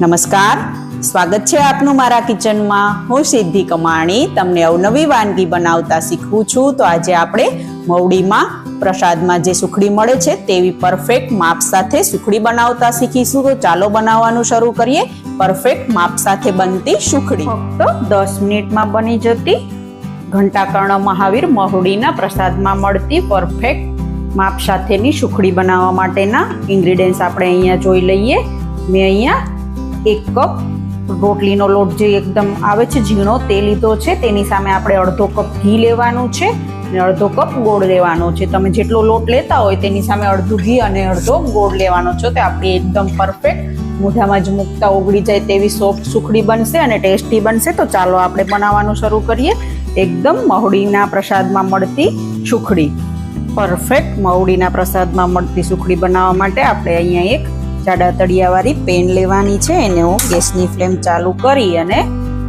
નમસ્કાર. સ્વાગત છે આપનું મારા કિચનમાં. હું સિદ્ધિ કમાણી તમને અવનવી વાનગી બનાવતા શીખવું છું. તો આજે આપણે મવડીમાં પ્રસાદમાં જે સુખડી મળે છે તેવી પરફેક્ટ માપ સાથે સુખડી બનાવતા શીખીશું. તો ચાલો બનાવવાનું શરૂ કરીએ. પરફેક્ટ માપ સાથે બનતી સુખડી. ફક્ત દસ મિનિટમાં બની જતી ઘંટાકર્ણ મહાવીર મહુડીના પ્રસાદમાં મળતી પરફેક્ટ માપ સાથેની સુખડી બનાવવા માટેના ઇન્ગ્રીડિયન્ટ્સ આપણે અહીંયા જોઈ લઈએ. મેં અહીંયા એક કપ રોટલીનો લોટ જે એકદમ આવે છે, ઝીણો, તે લીધો છે. તેની સામે આપણે અડધો કપ ઘી લેવાનું છે અને અડધો કપ ગોળ લેવાનો છે. તમે જેટલો લોટ લેતા હોય તેની સામે અડધું ઘી અને અડધો ગોળ લેવાનો છો. તે આપણી એકદમ પરફેક્ટ મોઢામાં જ મૂકતા ઓગળી જાય તેવી સોફ્ટ સુખડી બનશે અને ટેસ્ટી બનશે. તો ચાલો આપણે બનાવવાનું શરૂ કરીએ. એકદમ મહુડીના પ્રસાદમાં મળતી સુખડી. પરફેક્ટ મહુડીના પ્રસાદમાં મળતી સુખડી બનાવવા માટે આપણે અહીંયા એક જાડા તળિયાવાળી પેન લેવાની છે. એને હું ગેસની ફ્લેમ ચાલુ કરી અને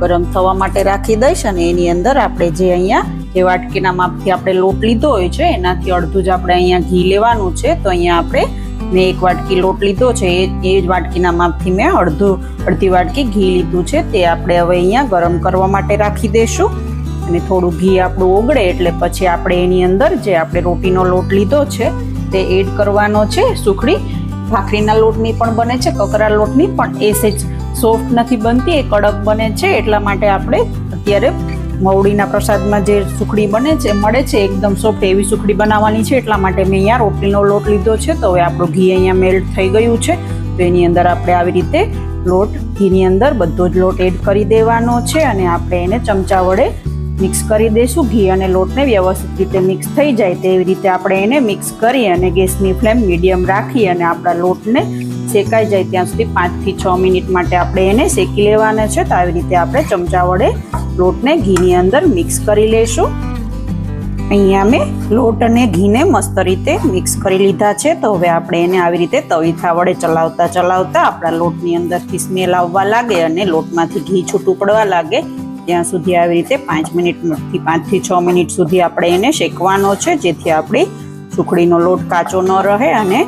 ગરમ થવા માટે રાખી દઈશ અને એની અંદર આપણે જે અહીંયા જે વાટકીના માપથી આપણે લોટ લીધો હોય છે, એનાથી અડધું જ આપણે અહીંયા ઘી લેવાનું છે. તો અહીંયા આપણે મેં એક વાટકી લોટ લીધો છે. એ એ જ વાટકીના માપથી મેં અડધું, અડધી વાટકી ઘી લીધું છે. તે આપણે હવે અહીંયા ગરમ કરવા માટે રાખી દઈશું. અને થોડું ઘી આપણું ઓગળે એટલે પછી આપણે એની અંદર જે આપણે રોટીનો લોટ લીધો છે, તે એડ કરવાનો છે સુખડી. ભાખરીના લોટની પણ બને છે, કકરા લોટની પણ એ સેજ સોફ્ટ નથી બનતી, એ કડક બને છે, એટલા માટે આપણે અત્યારે મવડીના પ્રસાદમાં જે સુખડી બને છે, મળે છે, એકદમ સોફ્ટ એવી સુખડી બનાવવાની છે, એટલા માટે મેં અહીંયા રોટલીનો લોટ લીધો છે, તો હવે આપણું ઘી અહીંયા મેલ્ટ થઈ ગયું છે, તો એની અંદર આપણે આવી રીતે લોટ, ઘીની અંદર બધો જ લોટ એડ કરી દેવાનો છે, અને આપણે એને ચમચા વડે મિક્સ કરી દઈશું ઘી અને લોટને વ્યવસ્થિત રીતે મિક્સ થઈ જાય તેવી રીતે આપણે એને મિક્સ કરી અને ગેસની ફ્લેમ મીડિયમ રાખી અને આપણા લોટને શેકાઈ જાય ત્યાં સુધી પાંચથી છ મિનિટ માટે આપણે એને શેકી લેવાના છે તો આવી રીતે આપણે ચમચા વડે લોટને ઘીની અંદર મિક્સ કરી લઈશું અહીંયા મેં લોટ અને ઘીને મસ્ત રીતે મિક્સ કરી લીધા છે તો હવે આપણે એને આવી રીતે તવીથા વડે ચલાવતા ચલાવતા આપણા લોટની અંદરથી સ્મેલ આવવા લાગે અને લોટમાંથી ઘી છૂટું પડવા લાગે. ત્યાં સુધી આવી રીતે પાંચ મિનિટથી પાંચથી છ મિનિટ સુધી આપણે એને શેકવાનો છે, જેથી આપણી સુખડીનો લોટ કાચો ન રહે અને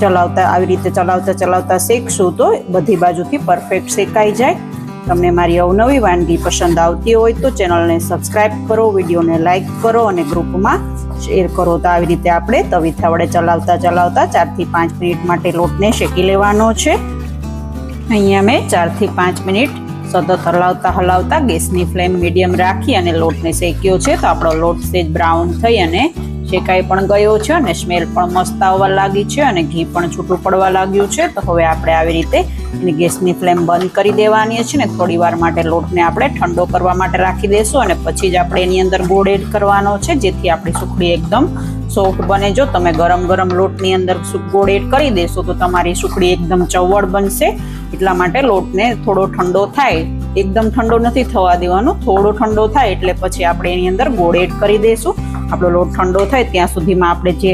ચલાવતા, આવી રીતે ચલાવતા ચલાવતા શેકશું તો બધી બાજુથી પરફેક્ટ શેકાઈ જાય. તમને મારી અવનવી વાનગી પસંદ આવતી હોય તો ચેનલને સબસ્ક્રાઇબ કરો, વિડીયોને લાઇક કરો અને ગ્રુપમાં શેર કરો. તો આવી રીતે આપણે તવીથા વડે ચલાવતા ચલાવતા ચારથી પાંચ મિનિટ માટે લોટને શેકી લેવાનો છે. અહીંયા મેં ચારથી પાંચ મિનિટ સતત હલાવતા હલાવતા ગેસની ફ્લેમ મીડિયમ રાખી અને લોટને શેક્યો છે. તો આપણો લોટ સેજ બ્રાઉન થઈ અને શેકાઈ પણ ગયો છે અને સ્મેલ પણ મસ્ત આવવા લાગી છે અને ઘી પણ છૂટું પડવા લાગ્યું છે. તો હવે આપણે આવી રીતે એની ગેસની ફ્લેમ બંધ કરી દેવાની છે ને થોડી વાર માટે લોટને આપણે ઠંડો કરવા માટે રાખી દેશું અને પછી જ આપણે એની અંદર ગોળ એડ કરવાનો છે. જેથી આપણી સુખડી એકદમ સોફ્ટ બને. જો તમે ગરમ ગરમ લોટની અંદર ગોળ એડ કરી દેશો તો તમારી સુખડી એકદમ ચવડ બનશે. એટલા માટે લોટને થોડો ઠંડો થાય. એકદમ ઠંડો નથી થવા દેવાનો, થોડો ઠંડો થાય એટલે પછી આપણે એની અંદર ગોળ એડ કરી દઈશું. આપણો લોટ ઠંડો થાય ત્યાં સુધીમાં આપણે જે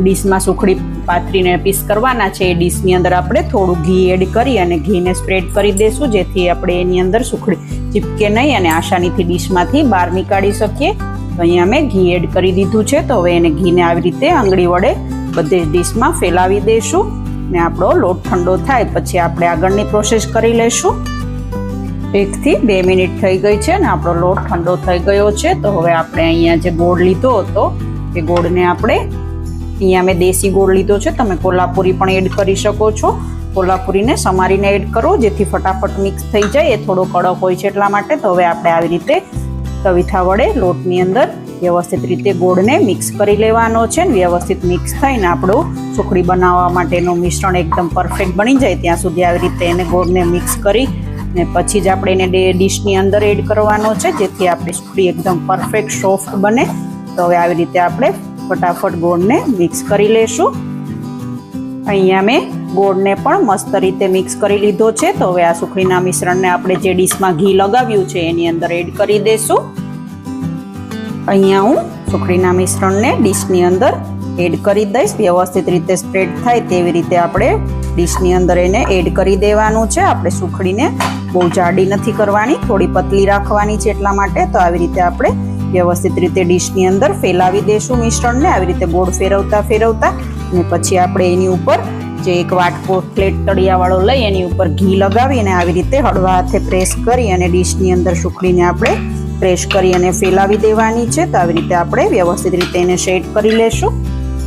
ડીશમાં સુખડી પાથરીને પીસ કરવાના છે એ ડીશની અંદર આપણે થોડું ઘી એડ કરી અને ઘીને સ્પ્રેડ કરી દઈશું, જેથી આપણે એની અંદર સુખડી ચીપકે નહીં અને આસાનીથી ડીશમાંથી બહાર નીકાળી શકીએ. તો અહીંયા મેં ઘી એડ કરી દીધું છે, તો હવે એને ઘીને આવી રીતે આંગળી વડે બધે જ ડીશમાં ફેલાવી દઈશું. ને આપણો લોટ ઠંડો થાય, પછી આપણે આગળની પ્રોસેસ કરી લઈશું. એકથી બે મિનિટ થઈ ગઈ છે ને આપણો લોટ ઠંડો થઈ ગયો છે, તો હવે આપણે અહીંયા જે ગોળ લીધો હતો, એ ગોળને આપણે અહીંયા મેં દેશી ગોળ લીધો છે, તમે કોલ્હાપુરી પણ એડ કરી શકો છો. કોલ્હાપુરીને સમારીને એડ કરો, જેથી ફટાફટ મિક્સ થઈ જાય, એ થોડો કડક હોય છે એટલા માટે. તો હવે આપણે આવી રીતે તવીથા વડે લોટની અંદર વ્યવસ્થિત રીતે ગોળને મિક્સ કરી લેવાનો છે ને વ્યવસ્થિત મિક્સ થઈને આપણું સુખડી બનાવવા માટેનું મિશ્રણ એકદમ પરફેક્ટ બની જાય ત્યાં સુધી આવી રીતે એને ગોળને મિક્સ કરી ને પછી જ આપણે એને ડીશની અંદર એડ કરવાનો છે, જેથી આપણી સુખડી એકદમ પરફેક્ટ સોફ્ટ બને. તો હવે આવી રીતે આપણે ફટાફટ ગોળને મિક્સ કરી લેશું. અહીંયા મેં ગોળને પણ મસ્ત રીતે મિક્સ કરી લીધો છે. તો હવે આ સુખડીના મિશ્રણને આપણે જે ડીશમાં ઘી લગાવ્યું છે, એની અંદર એડ કરી દઈશું અહીંયા હું સુખડીના મિશ્રણને ડીશની અંદર એડ કરી દઈશ. વ્યવસ્થિત રીતે સ્પ્રેડ થાય તેવી રીતે આપણે ડીશની અંદર એને એડ કરી દેવાનું છે. આપણે સુખડીને બહુ જાડી નથી કરવાની, થોડી પતલી રાખવાની છે એટલા માટે. તો આવી રીતે આપણે વ્યવસ્થિત રીતે ડીશની અંદર ફેલાવી દઈશું મિશ્રણને. આવી રીતે ગોળ ફેરવતા ફેરવતા અને પછી આપણે એની ઉપર જે એક વાટકો ફ્લેટ તળિયાવાળો લઈ એની ઉપર ઘી લગાવી અને આવી રીતે હળવા હાથે પ્રેસ કરી અને ડીશની અંદર સુખડીને આપણે પ્રેસ કરી અને ફેલાવી દેવાની છે. તો આવી રીતે આપણે વ્યવસ્થિત રીતે એને શેડ કરી લેશું.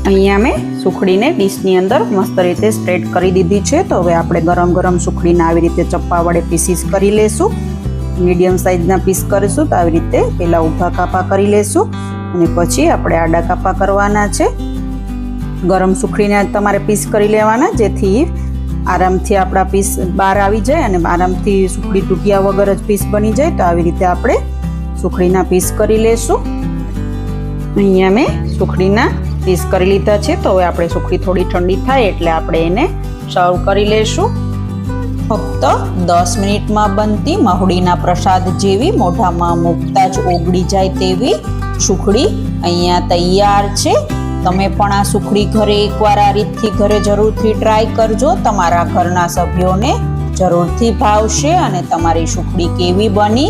અહીંયા મેં સુખડીને ડીશની અંદર મસ્ત રીતે સ્પ્રેડ કરી દીધી છે. તો હવે આપણે ગરમ ગરમ સુખડીને આવી રીતે ચપ્પા વડે પીસીસ કરી લેશું. મીડિયમ સાઇઝના પીસ કરીશું તો આવી રીતે પહેલાં ઊભા કાપા કરી લેશું. અને પછી આપણે આડા કાપા કરવાના છે. ગરમ સુખડીને તમારે પીસ કરી લેવાના, જેથી આરામથી આપણા પીસ બહાર આવી જાય અને આરામથી સુખડી તૂટ્યા વગર જ પીસ બની જાય. તો આવી રીતે આપણે સુખડીના પીસ કરી લેશું. અહીંયા મેં સુખડીના પીસ કરી લીધા છે, તો હવે આપણે સુખડી થોડી ઠંડી થાય એટલે આપણે એને સર્વ કરી લેશું. ફક્ત દસ મિનિટમાં બનતી મહુડીના પ્રસાદ જેવી મોઢામાં મૂકતા જ ઓગળી જાય તેવી સુખડી અહીંયા તૈયાર છે. તમે પણ આ સુખડી ઘરે એકવાર આ રીતથી ઘરે જરૂરથી ટ્રાય કરજો. તમારા ઘરના સભ્યોને જરૂરથી ભાવશે અને તમારી સુખડી કેવી બની